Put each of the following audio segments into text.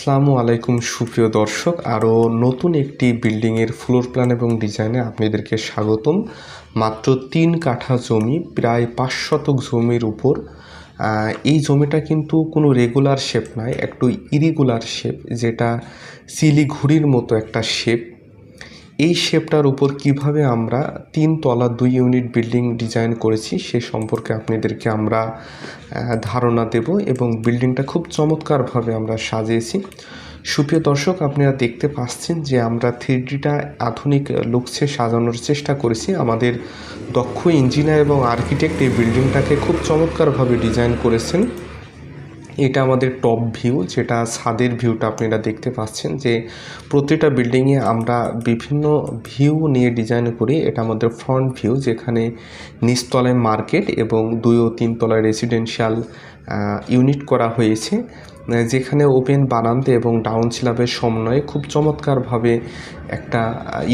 আসসালামু আলাইকুম, সুপ্রিয় দর্শক। আরও নতুন একটি বিল্ডিংয়ের ফ্লোর প্ল্যান এবং ডিজাইনে আপনাদেরকে স্বাগতম। মাত্র তিন কাঠা জমি, প্রায় পাঁচ শতক জমির উপর। এই জমিটা কিন্তু কোনো রেগুলার শেপ নয় একটু ইরিগুলার শেপ যেটা সিলি ঘুড়ির মতো একটা শেপ এই শেপটার উপর কীভাবে আমরা তিন তলা দুই ইউনিট বিল্ডিং ডিজাইন করেছি সে সম্পর্কে আপনাদেরকে আমরা ধারণা দেব এবং বিল্ডিংটা খুব চমৎকারভাবে আমরা সাজিয়েছি। সুপ্রিয় দর্শক, আপনারা দেখতে পাচ্ছেন যে আমরা থ্রি ডিটা আধুনিক লুকসে সাজানোর চেষ্টা করেছি। আমাদের দক্ষ ইঞ্জিনিয়ার এবং আর্কিটেক্ট এই বিল্ডিংটাকে খুব চমৎকারভাবে ডিজাইন করেছেন। এটা আমাদের টপ ভিউ যেটা ছাদের ভিউটা আপনারা দেখতে পাচ্ছেন যে প্রতিটা বিল্ডিংয়ে আমরা বিভিন্ন ভিউ নিয়ে ডিজাইন করি। এটা আমাদের ফ্রন্ট ভিউ যেখানে নিচতলায় মার্কেট এবং দুই ও তিন তলায় রেসিডেন্সিয়াল ইউনিট করা হয়েছে। যেখানে ওপেন বারান্দা এবং ডাউন স্ল্যাবের সমন্বয়ে খুব চমৎকারভাবে একটা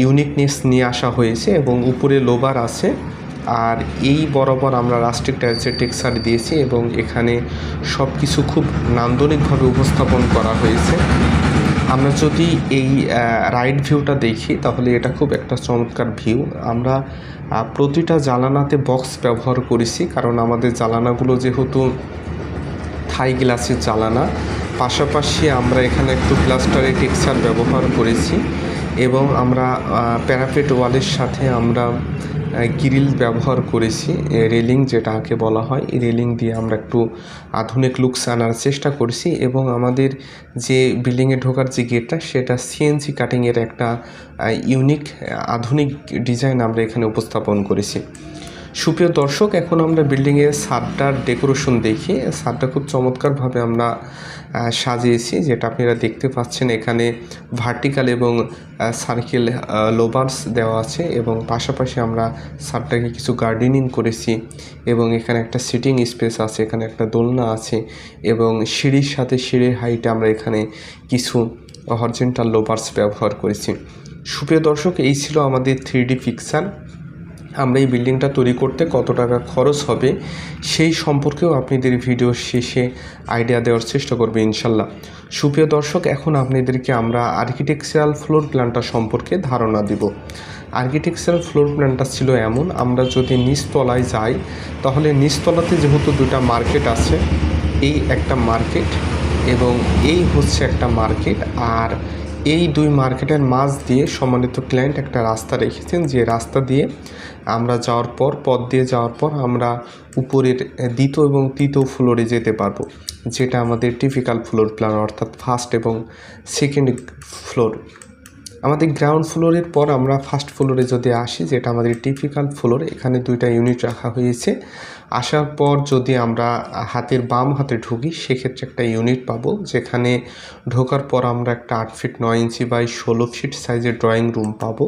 ইউনিকনেস নিয়ে আসা হয়েছে এবং উপরে লোবার আছে। আর এই বরাবর আমরা রাস্টিক টাইলসের টেক্সচার দিয়েছি এবং এখানে সব কিছু খুব নান্দনিকভাবে উপস্থাপন করা হয়েছে। আমরা যদি এই রাইট ভিউটা দেখি, তাহলে এটা খুব একটা চমৎকার ভিউ। আমরা প্রতিটা জ্বালানাতে বক্স ব্যবহার করেছি, কারণ আমাদের জ্বালানাগুলো যেহেতু থাই গ্লাসের জ্বালানা পাশাপাশি আমরা এখানে একটু প্লাস্টারের টেক্সচার ব্যবহার করেছি এবং আমরা প্যারাপেট ওয়ালের সাথে আমরা গ্রিল ব্যবহার করেছি রেলিং যেটাকে বলা হয়। রেলিং দিয়ে আমরা একটু আধুনিক লুকস আনার চেষ্টা করেছি এবং আমাদের যে বিল্ডিংয়ে ঢোকার যে গেটটা, সেটা সিএনসি কাটিংয়ের একটা ইউনিক আধুনিক ডিজাইন আমরা এখানে উপস্থাপন করেছি। সুপ্রিয় দর্শক, এখন আমরা বিল্ডিংয়ের ছাদটার ডেকোরেশন দেখি। ছাদটা খুব চমৎকারভাবে আমরা সাজিয়েছি, যেটা আপনারা দেখতে পাচ্ছেন এখানে ভার্টিক্যাল এবং সার্কেল লোবার্স দেওয়া আছে এবং পাশাপাশি আমরা ছাদটাকে কিছু গার্ডেনিং করেছি এবং এখানে একটা সিটিং স্পেস আছে, এখানে একটা দোলনা আছে এবং সিঁড়ির সাথে সিঁড়ির হাইটে আমরা এখানে কিছু হরজেন্টাল লোবার্স ব্যবহার করেছি। সুপ্রিয় দর্শক, এই ছিল আমাদের থ্রি ডি পিকচার আমরা এই বিল্ডিংটা তৈরি করতে কত টাকা খরচ হবে, সেই সম্পর্কেও আপনাদের ভিডিও শেষে আইডিয়া দেওয়ার চেষ্টা করবে ইনশাল্লাহ। সুপ্রিয় দর্শক, এখন আপনাদেরকে আমরা আর্কিটেকচারাল ফ্লোর প্ল্যানটা সম্পর্কে ধারণা দিব। আর্কিটেকচারাল ফ্লোর প্ল্যানটা ছিল এমন, আমরা যদি নিচতলায় যাই, তাহলে নিচতলাতে যেহেতু দুটা মার্কেট আছে, এই একটা মার্কেট এবং এই হচ্ছে একটা মার্কেট আর এই দুই মার্কেটের মাঝ দিয়ে সম্মানিত ক্লায়েন্ট একটা রাস্তা রেখেছেন, যে রাস্তা দিয়ে আমরা যাওয়ার পর, পথ দিয়ে যাওয়ার পর আমরা উপরের দ্বিতীয় এবং তৃতীয় ফ্লোরে যেতে পারব, যেটা আমাদের টিপিক্যাল ফ্লোর প্ল্যান অর্থাৎ ফার্স্ট এবং সেকেন্ড ফ্লোর আমাদের গ্রাউন্ড ফ্লোরের পর আমরা ফার্স্ট ফ্লোরে যদি আসি, যেটা আমাদের টিপিক্যাল ফ্লোর এখানে দুইটা ইউনিট রাখা হয়েছে। আসার পর যদি আমরা হাতের বাম হাতে ঢুকি, সেক্ষেত্রে একটা ইউনিট পাবো, যেখানে ঢোকার পর আমরা একটা আট ফিট নয় ইঞ্চি বাই ষোলো ফিট সাইজের ড্রয়িং রুম পাবো।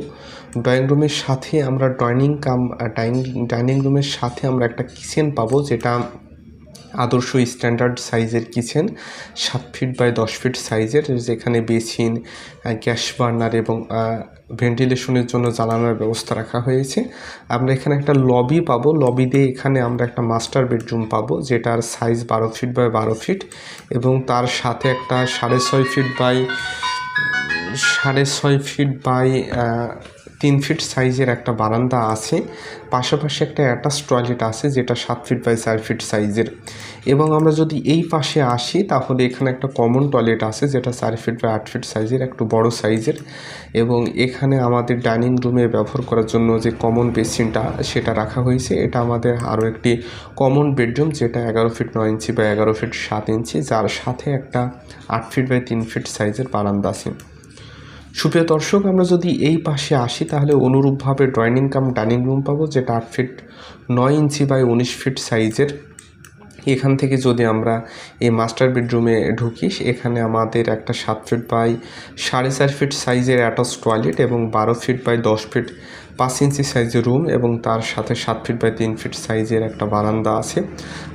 ড্রয়িং রুমের সাথে আমরা ড্রয়িং কাম ডাইনিং ডাইনিং রুমের সাথে আমরা একটা কিচেন পাবো, যেটা আদর্শ স্ট্যান্ডার্ড সাইজের কিচেন সাত ফিট বাই দশ ফিট সাইজের যেখানে বেসিন গ্যাস বার্নার এবং ভেন্টিলেশনের জন্য জ্বালানোর ব্যবস্থা রাখা হয়েছে। আমরা এখানে একটা লবি পাবো। লবি দিয়ে এখানে আমরা একটা মাস্টার বেডরুম পাবো, যেটার সাইজ বারো ফিট বাই বারো ফিট এবং তার সাথে একটা সাড়ে ছয় ফিট বাই সাড়ে ছয় ফিট বাই তিন ফিট সাইজের একটা বারান্দা আছে। পাশাপাশি একটা অ্যাটাচ টয়লেট আছে, যেটা সাত ফিট বাই চার ফিট সাইজের এবং আমরা যদি এই পাশে আসি, তাহলে এখানে একটা কমন টয়লেট আছে, যেটা চার ফিট বাই আট ফিট সাইজের একটু বড় সাইজের এবং এখানে আমাদের ডাইনিং রুমে ব্যবহার করার জন্য যে কমন বেসিনটা সেটা রাখা হয়েছে। এটা আমাদের আরও একটি কমন বেডরুম যেটা এগারো ফিট নয় ইঞ্চি বা এগারো ফিট সাত ইঞ্চি যার সাথে একটা আট ফিট বাই তিন ফিট সাইজের বারান্দা আছে। সুপ্রিয় দর্শক, আমরা যদি এই পাশে আসি, তাহলে অনুরূপভাবে ড্রয়িং কাম ডাইনিং রুম পাবো, যেটা আট ফিট নয় ইঞ্চি বাই উনিশ ফিট সাইজের এখান থেকে যদি আমরা এই মাস্টার বেডরুমে ঢুকি, এখানে আমাদের একটা সাত ফিট বাই সাড়ে চার ফিট সাইজের অ্যাটাচ টয়লেট এবং বারো ফিট বাই দশ ফিট পাঁচ ইঞ্চি সাইজের রুম এবং তার সাথে সাত ফিট বাই তিন ফিট সাইজের একটা বারান্দা আছে।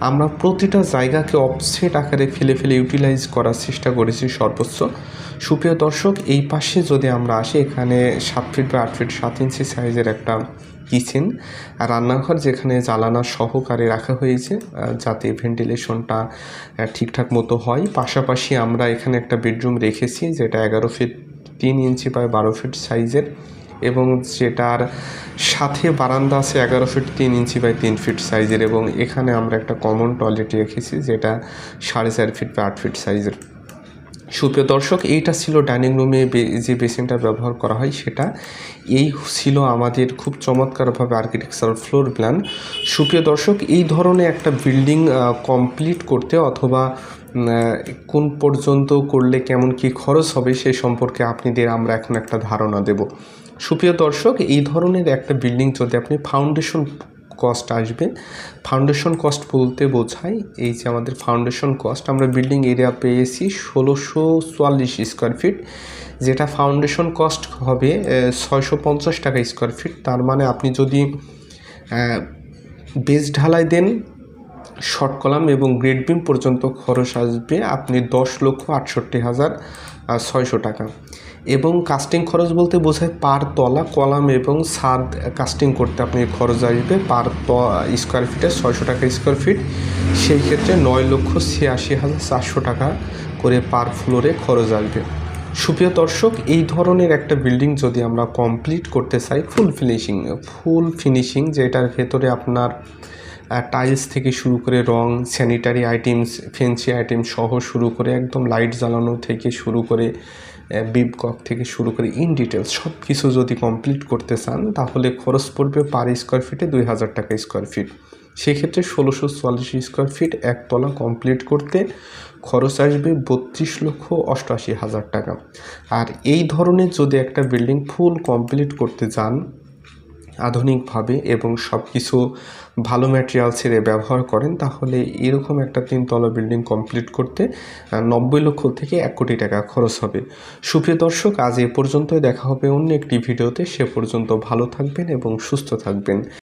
আমরা প্রতিটা জায়গাকে অফসেট আকারে ফেলে ফেলে ইউটিলাইজ করার চেষ্টা করেছি সর্বোচ্চ। সুপ্রিয় দর্শক, এই পাশে যদি আমরা আসি, এখানে সাত ফিট বা আট ফিট সাত ইঞ্চি সাইজের একটা কিচেন রান্নাঘর যেখানে জ্বালানা সহকারে রাখা হয়েছে যাতে ভেন্টিলেশনটা ঠিকঠাক মতো হয়। পাশাপাশি আমরা এখানে একটা বেডরুম রেখেছি, যেটা এগারো ফিট তিন ইঞ্চি বাই বারো ফিট সাইজের। এবং যেটার সাথে বারান্দা আছে এগারো ফিট তিন ইঞ্চি বাই তিন ফিট সাইজের এবং এখানে আমরা একটা কমন টয়লেট রেখেছি যেটা সাড়ে চার ফিট বা আট ফিট সাইজের। সুপ্রিয় দর্শক, এইটা ছিল ডাইনিং রুমে যে বেসিনটা ব্যবহার করা হয় সেটা। এই ছিল আমাদের খুব চমৎকারভাবে আর্কিটেকচারাল ফ্লোর প্ল্যান সুপ্রিয় দর্শক, এই ধরনের একটা বিল্ডিং কমপ্লিট করতে অথবা কোন পর্যন্ত করলে কেমন কি খরচ হবে সে সম্পর্কে আপনাদের আমরা এখন একটা ধারণা দেব। সুপ্রিয় দর্শক, এই ধরনের একটা বিল্ডিং যদি আপনি ফাউন্ডেশন কস্ট আসবে ফাউন্ডেশন কস্ট বলতে বোঝায় এই যে আমাদের ফাউন্ডেশন কস্ট আমরা বিল্ডিং এরিয়া পেয়েছি ষোলোশো চুয়াল্লিশ স্কোয়ার ফিট যেটা ফাউন্ডেশন কস্ট হবে ছয়শো পঞ্চাশ টাকা স্কোয়ার ফিট তার মানে আপনি যদি বেস ঢালাই দেন শর্ট কলাম এবং গ্রেড বিম পর্যন্ত খরচ আসবে আপনি দশ লক্ষ আটষট্টি হাজার ছয়শো টাকা। এবং কাস্টিং খরচ বলতে বোঝায় পার তলা, কলাম এবং ছাদ কাস্টিং করতে আপনি খরচ আসবে পার ত স্কোয়ার ফিটে ছয়শো টাকা স্কোয়ার ফিট সেই ক্ষেত্রে নয় লক্ষ ছিয়াশি হাজার চারশো টাকা করে পার ফ্লোরে খরচ আসবে। সুপ্রিয় দর্শক, এই ধরনের একটা বিল্ডিং যদি আমরা কমপ্লিট করতে চাই ফুল ফিনিশিং ফুল ফিনিশিং যেটার ভেতরে আপনার টাইলস থেকে শুরু করে রং স্যানিটারি আইটেমস ফেন্সি আইটেম সহ শুরু করে একদম লাইট জ্বালানো থেকে শুরু করে বিপ কক থেকে শুরু করে ইন ডিটেলস সব কিছু যদি কমপ্লিট করতে চান, তাহলে খরচ পড়বে পার স্কোয়ার ফিটে দুই হাজার টাকা স্কোয়ার ফিট সেক্ষেত্রে ষোলোশো চুয়াল্লিশ স্কোয়ার ফিট একতলা কমপ্লিট করতে খরচ আসবে বত্রিশ লক্ষ অষ্টআশি হাজার টাকা। আর এই ধরনের যদি একটা বিল্ডিং ফুল কমপ্লিট করতে যান আধুনিকভাবে এবং সব কিছু ভালো ম্যাটেরিয়ালসের ব্যবহার করেন, তাহলে এরকম একটা তিনতলা বিল্ডিং কমপ্লিট করতে নব্বই লক্ষ থেকে এক কোটি টাকা খরচ হবে। সুপ্রিয় দর্শক, আজ এ পর্যন্তই। দেখা হবে অন্য একটি ভিডিওতে। সে পর্যন্ত ভালো থাকবেন এবং সুস্থ থাকবেন।